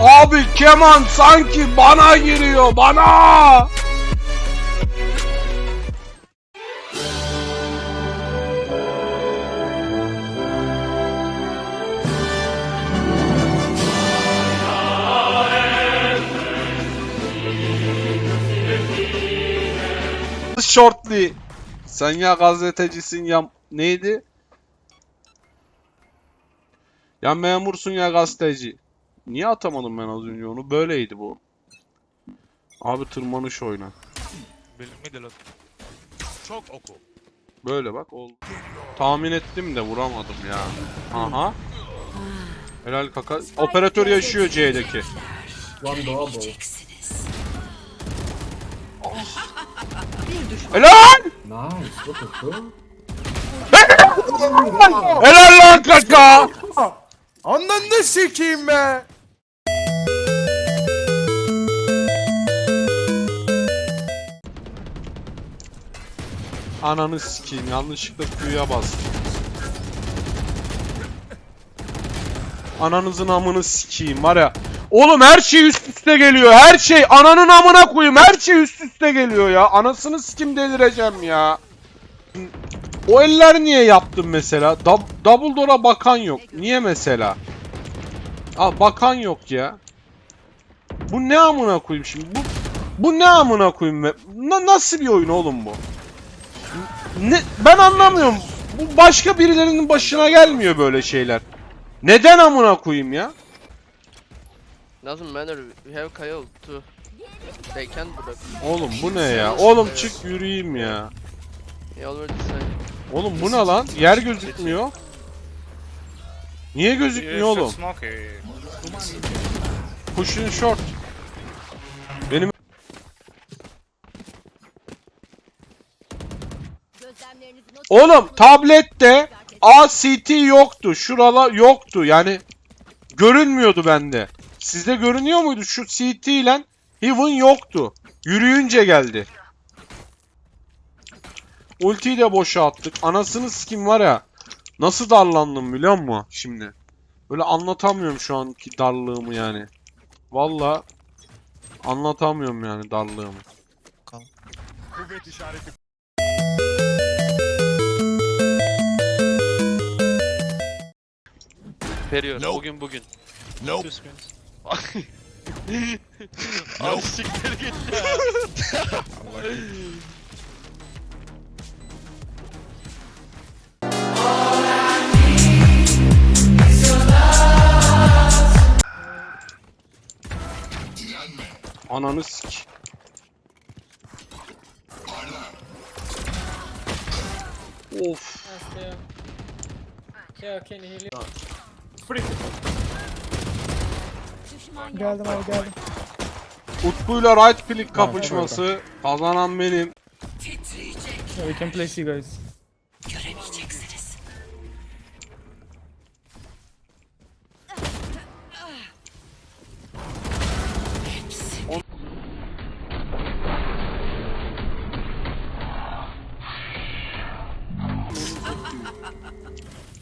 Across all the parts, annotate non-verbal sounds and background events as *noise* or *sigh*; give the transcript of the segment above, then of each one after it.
Abi keman sanki bana giriyor bana. Shortly. Sen ya gazetecisin ya neydi? Ya memursun ya gazeteci. Niye atamadım ben az önce onu? Böyleydi bu. Abi tırmanış oyna. Benim. Çok oku. Böyle bak oldu. Tahmin ettim de vuramadım ya. Aha. Helal kaka. Operatör yaşıyor C'deki. One double. Helal! Nice. What the fuck? Helal lan kaka! Ananı sikeyim be. Ananı sikeyim yanlışlıkla Q'ya bastım. Ananızın amını sikeyim var ya. Oğlum her şey üst üste geliyor. Her şey ananın amına koyayım. Her şey üst üste geliyor ya. Anasını sikim delireceğim ya. O eller niye yaptın mesela? Dub Dumbledore'a bakan yok. Niye mesela? Aa bakan yok ya. Bu ne amına koyayım şimdi? Bu bu ne amına koyayım? Na- nasıl bir oyun oğlum bu? Ne ben anlamıyorum. Bu başka birilerinin başına gelmiyor böyle şeyler. Neden amına koyayım ya? Doesn't matter. We have Kyle too. They can block. Oğlum bu ne ya? Oğlum çık yürüyeyim ya. He already said. Oğlum bu ne lan? Yer gözükmüyor. Niye gözükmüyor oğlum? Pushing short. Benim Oğlum tablette ACT yoktu. Şurala yoktu. Yani görünmüyordu bende. Sizde görünüyor muydu? Şu CT ile Heaven yoktu. Yürüyünce geldi. Ultiyi de boşa attık. Anasını sikim var ya. Nasıl darlandım biliyor musun şimdi? Böyle anlatamıyorum şu anki darlığımı yani. Valla anlatamıyorum yani darlığımı. Kuvvet işareti. Veriyor. Nope. Bugün bugün. Nope. Abi *laughs* *laughs* siktir git ya. *laughs* Ananı sik. Of. Yeah, can you heal you? Geldim abi geldim. Utku'yla right click kapışması kazanan benim. We can place you guys.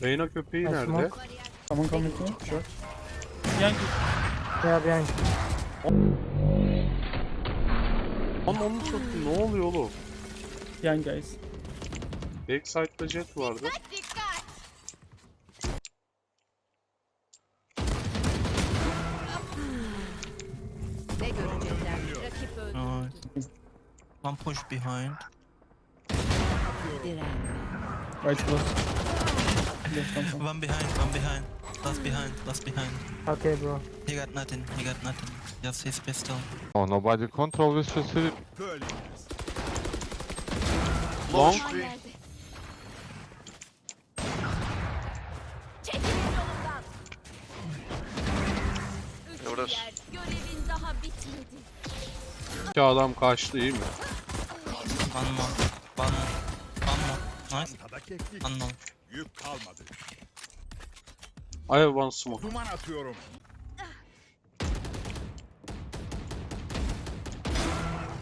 Reyna köpeği Nice nerede? Someone coming to me? Sure. Yeah, behind. Lan onu çok ne oluyor oğlum? Behind guys. Backside'da jet vardı. Ne görecekler? Rakip öldü. One push behind. Direnme. Right close. One behind, one behind. Last behind, last behind. Okay bro. He got nothing, he got nothing. Just his pistol. Oh, nobody control this facility. Long. Burası. Görevin daha bitmedi. İki adam kaçtı iyi mi? More, one more. Nice. More. Yük kalmadı. I have one smoke. Duman atıyorum.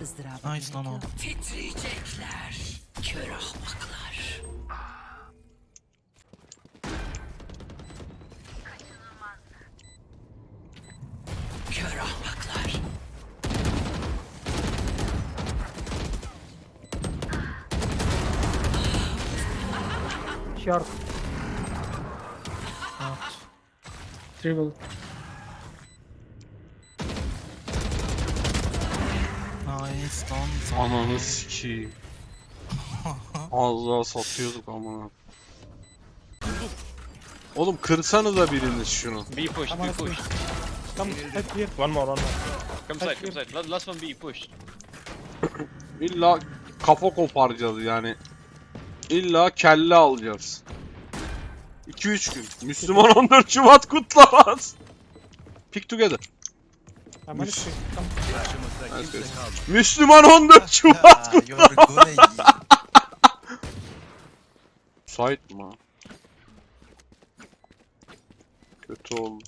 ızdırabı Nice, no no. titriyecekler. Kör ahmaklar. Short. Dribble. Nice lan. Ananı sikeyim. *laughs* Az daha satıyorduk amına. Oğlum kırsanıza biriniz şunu. B push, B push. Come, head clear. One more, one more. Come side, come side. La- Last one B push. İlla kafa koparacağız yani. İlla kelle alacağız. 2-3 gün. Müslüman 14 Şubat kutlamaz. Pick together. Nice guys. Müslüman 14 Şubat Ah, you're good. Sait mi? Kötü oldu.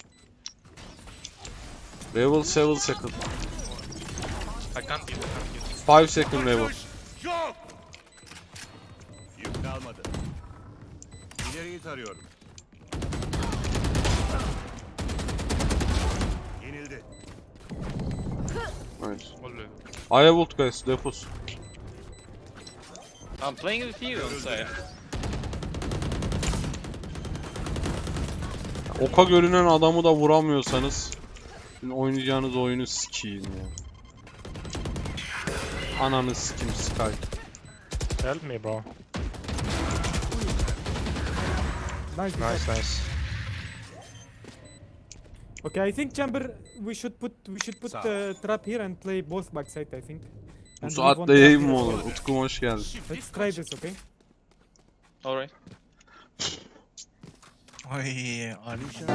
Level 7 second. I can't use, I can't use. 5 second level. Kalmadı. İleriyi tarıyorum. Yenildi. Nice. Only. I have ult guys. Defus. I'm playing with you on side. Oka görünen adamı da vuramıyorsanız oynayacağınız oyunu sikeyim ya. Ananı sikim Sky. Help me, bro. Nice. Nice, nice. Okay, I think chamber we should put we should put the trap here and play both backside I think. Bu saatte yayın mı olur? Utkum hoş geldin. Let's try this, okay? Alright. Ay, Alişan.